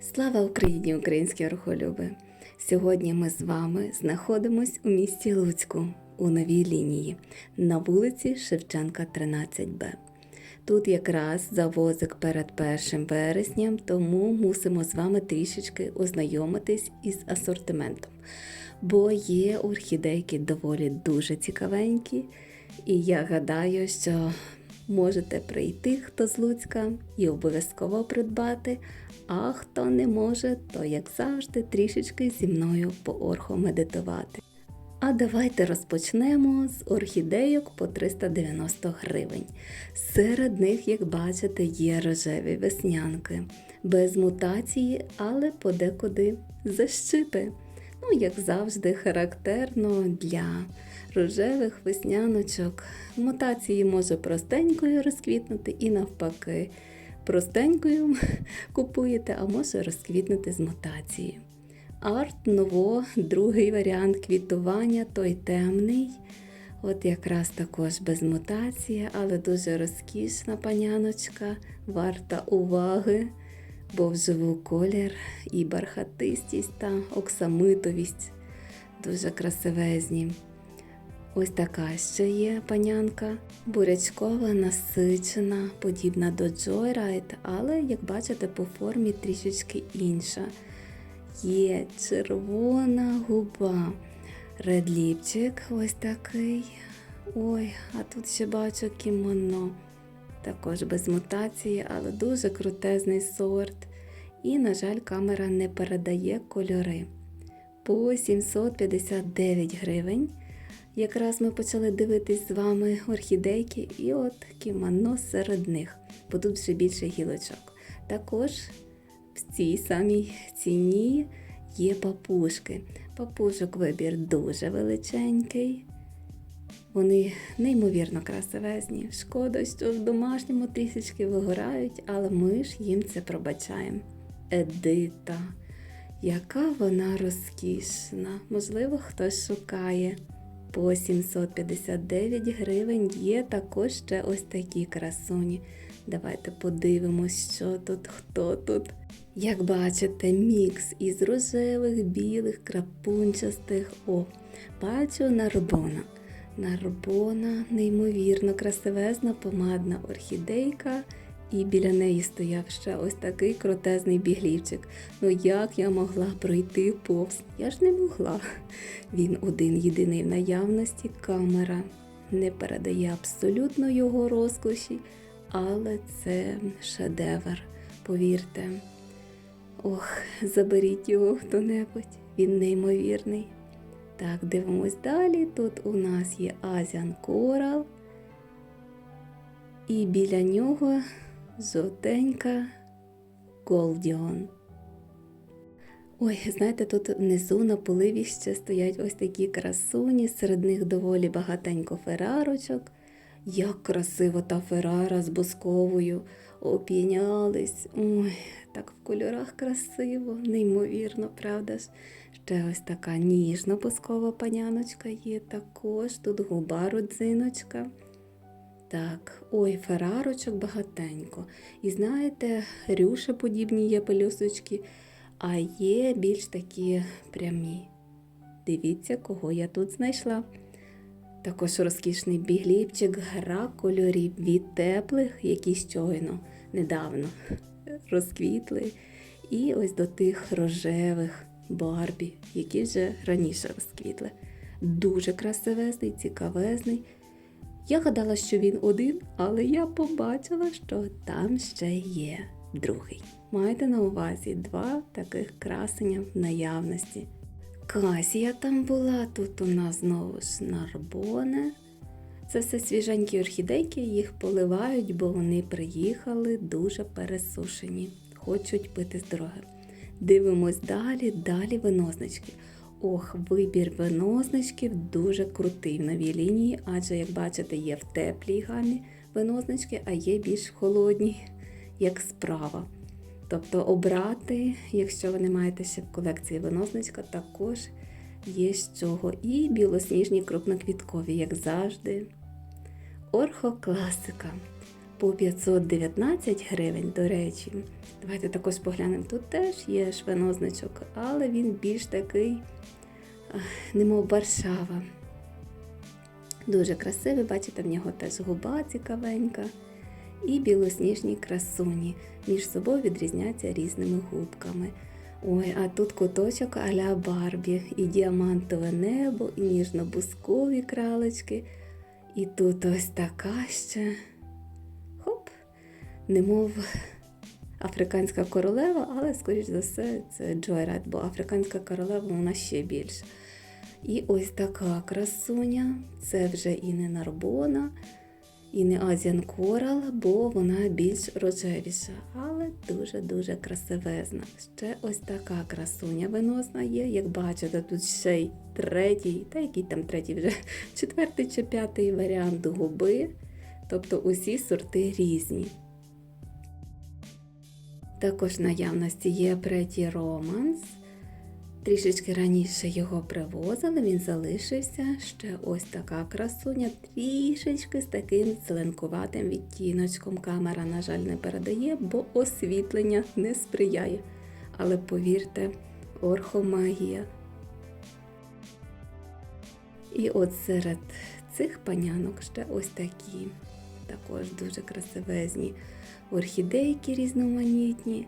Слава Україні, українські орхолюби! Сьогодні ми з вами знаходимось у місті Луцьку у новій лінії на вулиці Шевченка, 13Б. Тут якраз завозик перед 1 вересням, тому мусимо з вами трішечки ознайомитись із асортиментом. Бо є орхідейки доволі дуже цікавенькі, і я гадаю, що можете прийти, хто з Луцька, і обов'язково придбати. А хто не може, то, як завжди, трішечки зі мною поорхомедитувати. А давайте розпочнемо з орхідейок по 390 гривень. Серед них, як бачите, є рожеві веснянки, без мутації, але подекуди защипи. Ну, як завжди, характерно для рожевих весняночок. Мутації може простенькою розквітнути і навпаки. Простенькою купуєте, а може розквітнути з мутацією. Арт ново, другий варіант квітування, той темний. От якраз також без мутації, але дуже розкішна паняночка, варта уваги, бо вживу колір і бархатистість та оксамитовість дуже красивезні. Ось така ще є панянка, бурячкова, насичена, подібна до Joyride, але, як бачите, по формі трішечки інша. Є червона губа, редліпчик ось такий. Ой, а тут ще бачу кімоно. Також без мутації, але дуже крутезний сорт. І, на жаль, камера не передає кольори. По 759 гривень. Якраз ми почали дивитись з вами орхідейки, і от кімоно серед них, бо тут вже більше гілочок. Також в цій самій ціні є папушки. Папушок вибір дуже величенький. Вони неймовірно красивезні. Шкода, що в домашньому трішечки вигорають, але ми ж їм це пробачаємо. Едита, яка вона розкішна. Можливо, хтось шукає. По 759 гривень є також ще ось такі красуні. Давайте подивимось, що тут, хто тут. Як бачите, мікс із рожевих, білих, крапунчастих. О, бачу нарбона. Нарбона, неймовірно красивезна помадна орхідейка. І біля неї стояв ще ось такий крутезний біглівчик. Ну як я могла пройти повз? Я ж не могла. Він один єдиний в наявності, камера не передає абсолютно його розкоші, але це шедевр, повірте. Ох, заберіть його хто-небудь, він неймовірний. Так, дивимось далі. Тут у нас є Азіан Корал. І біля нього жовтенька Голдіон. Ой, знаєте, тут внизу на поливі ще стоять ось такі красуні, серед них доволі багатенько ферарочок. Як красиво та ферара з бусковою оп'янялись. Ой, так в кольорах красиво, неймовірно, правда ж? Ще ось така ніжна бускова паняночка є також. Тут губа родзиночка. Так, ой, ферарочок багатенько. І знаєте, рюше подібні є пелюсочки, а є більш такі прямі. Дивіться, кого я тут знайшла. Також розкішний бігліпчик, гра кольорів від теплих, які щойно недавно розквітли. І ось до тих рожевих барбі, які вже раніше розквітли. Дуже красивезний, цікавезний. Я гадала, що він один, але я побачила, що там ще є другий. Майте на увазі два таких красення в наявності. Касія там була, тут у нас знову ж нарбоне. Це все свіженькі орхідейки, їх поливають, бо вони приїхали дуже пересушені, хочуть пити з дороги. Дивимось далі, далі виноснички. Ох, вибір винозничків дуже крутий в новій лінії, адже, як бачите, є в теплій гамі винознички, а є більш холодні, як справа. Тобто обрати, якщо ви не маєте ще в колекції винозничка, також є з чого. І білосніжні крупноквіткові, як завжди. Орхокласика. по 519 гривень, до речі. Давайте також поглянемо. Тут теж є швенозначок, але він більш такий, немов Варшава. Дуже красивий, бачите, в нього теж губа цікавенька. І білосніжні красуні. Між собою відрізняться різними губками. Ой, а тут куточок а-ля Барбі, і діамантове небо, і ніжно-бускові кралечки. І тут ось така ще. Хоп, немов африканська королева, але, скоріш за все, це Джойред, бо африканська королева вона ще більша. І ось така красуня. Це вже і не Нарбона, і не Азіан Корал, бо вона більш рожевіша, але дуже-дуже красивезна. Ще ось така красуня виносна є. Як бачите, тут ще й третій, та який там третій вже четвертий чи п'ятий варіант губи. Тобто усі сорти різні. Також наявності є Pretty Romance. Трішечки раніше його привозили, він залишився. Ще ось така красуня, трішечки з таким зеленкуватим відтіночком. Камера, на жаль, не передає, бо освітлення не сприяє. Але повірте, орхомагія. І от серед цих панянок ще ось такі, також дуже красивезні орхідейки різноманітні.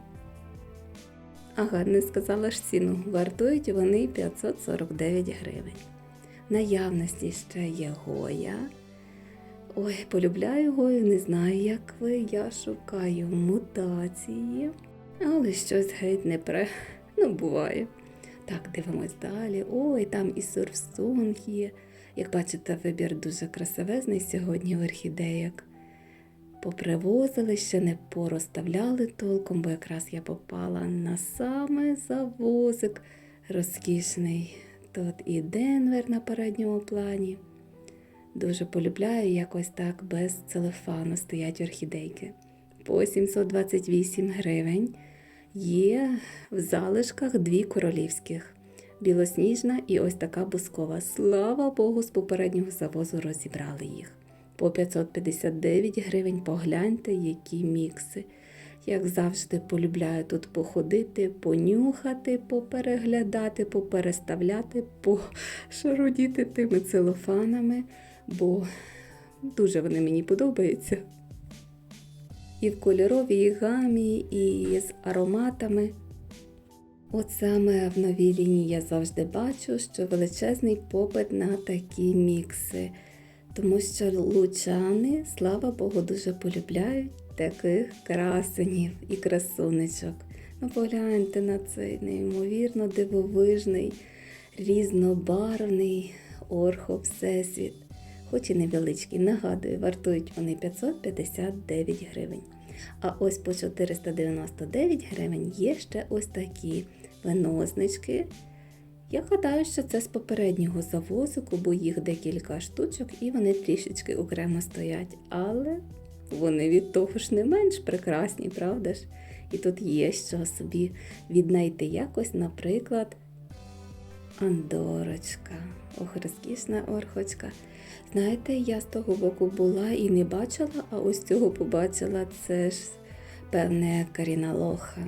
Ага, не сказала ж ціну. Вартують вони 549 гривень. Наявності ще є Гоя. Ой, полюбляю Гою, не знаю, як ви. Я шукаю мутації. Але щось геть не пре. Ну, буває. Так, дивимось далі. Ой, там і сурфсунг є. Як бачите, вибір дуже красивезний сьогодні орхідеяк. Попривозили, ще не порозставляли толком, бо якраз я попала на саме завозик розкішний. Тут і Денвер на передньому плані. Дуже полюбляю якось так без целефану стоять орхідейки. По 728 гривень є в залишках дві королівських. Білосніжна і ось така бускова. Слава Богу, з попереднього завозу розібрали їх по 559 гривень. Погляньте, які мікси. Як завжди, полюбляю тут походити, понюхати, попереглядати, попереставляти, пошарудіти тими целофанами, бо дуже вони мені подобаються. І в кольоровій гамі, і з ароматами. От саме в новій лінії я завжди бачу, що величезний попит на такі мікси тому що лучани, слава Богу, дуже полюбляють таких красенів і красунечок. Ну, погляньте на цей неймовірно дивовижний, різнобарвний орхо Всесвіт. Хоч і невеличкий, нагадую, вартують вони 559 гривень. А ось по 499 гривень є ще ось такі винознички я гадаю, що це з попереднього завозику, бо їх декілька штучок і вони трішечки окремо стоять. Але вони від того ж не менш прекрасні, правда ж? І тут є що собі віднайти якось, наприклад, Андорочка. Ох, розкішна орхочка. Знаєте, я з того боку була і не бачила, а ось цього побачила це ж певне Каріна Лоха.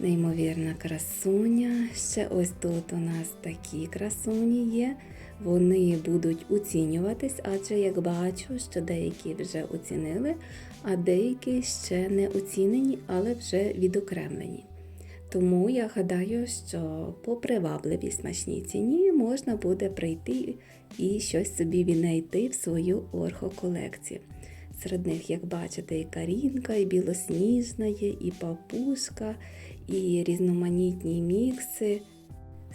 Неймовірна красуня. Ще ось тут у нас такі красуні є. Вони будуть оцінюватись, адже як бачу, що деякі вже оцінили, а деякі ще не оцінені, але вже відокремлені. Тому я гадаю, що по привабливій смачній ціні можна буде прийти і щось собі віднайти в свою орхоколекцію. Серед них, як бачите, і карінка, і білосніжна є, і папушка, і різноманітні мікси,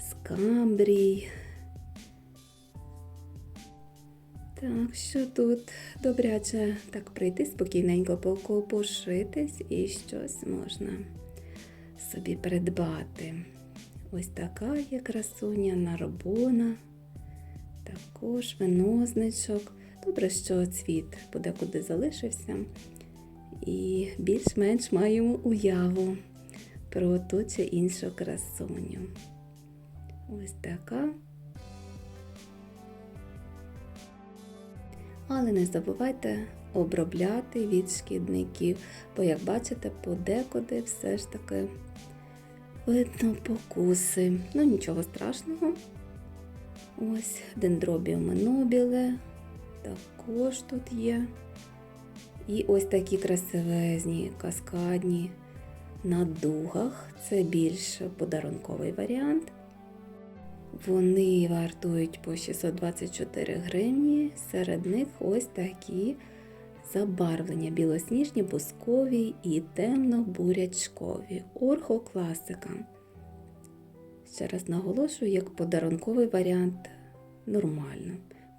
скамбрій. Так, що тут добряче так прийти спокійненько покопошитись і щось можна собі придбати. Ось така є красуня нарбона, також винозничок. Добре, що цвіт подекуди залишився, і більш-менш маємо уяву про ту чи іншу красуню. Ось така. Але не забувайте обробляти від шкідників. Бо, як бачите, подекуди все ж таки видно покуси. Ну, нічого страшного. Ось дендробіуми нобіле також тут є. І ось такі красивезні, каскадні на дугах. Це більш подарунковий варіант. Вони вартують по 624 гривні. Серед них ось такі забарвлення білосніжні, бускові і темно-бурячкові. Орхокласика. Ще раз наголошую, як подарунковий варіант нормально.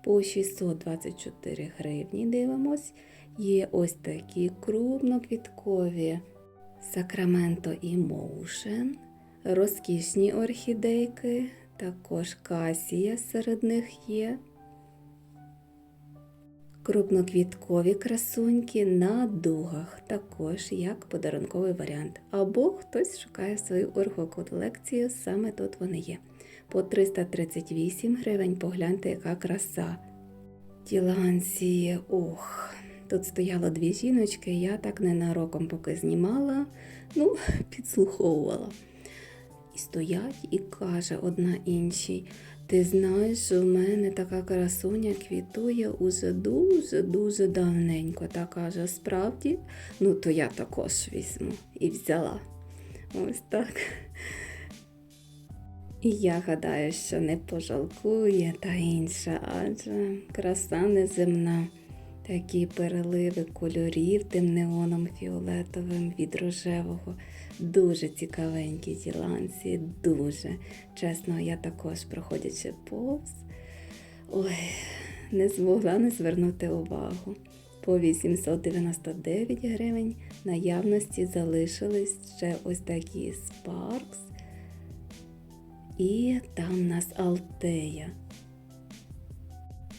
По 624 гривні дивимось. Є ось такі крупноквіткові Сакраменто і Моушен, розкішні орхідейки, також касія серед них є. Крупноквіткові красуньки на дугах, також як подарунковий варіант. Або хтось шукає свою оргоколекцію, саме тут вони є. По 338 гривень погляньте, яка краса. Тіланції, ох, тут стояло дві жіночки, я так ненароком поки знімала, ну, підслуховувала. І стоять і каже одна іншій, ти знаєш, що в мене така красуня квітує уже дуже-дуже давненько. Та каже, справді, ну то я також візьму і взяла. Ось так. І я гадаю, що не пожалкує та інша, адже краса неземна. Такі переливи кольорів тим неоном фіолетовим від рожевого. Дуже цікавенькі діланці, дуже. Чесно, я також, проходячи повз, ой, не змогла не звернути увагу. По 899 гривень наявності залишились ще ось такі Sparks. І там у нас Алтея.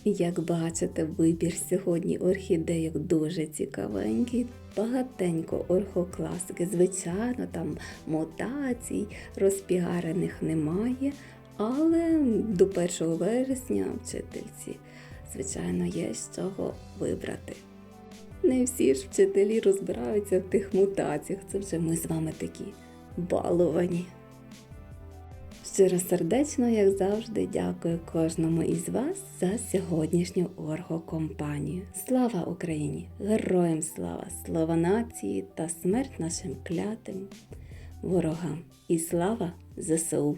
Як бачите, вибір сьогодні орхідейок дуже цікавенький, багатенько орхокласики. Звичайно, там мутацій, розпіарених немає, але до 1 вересня вчительці, звичайно, є з чого вибрати. Не всі ж вчителі розбираються в тих мутаціях. Це вже ми з вами такі баловані. Щиро сердечно, як завжди, дякую кожному із вас за сьогоднішню оргокомпанію. Слава Україні! Героям слава! Слава нації та смерть нашим клятим ворогам! І слава ЗСУ!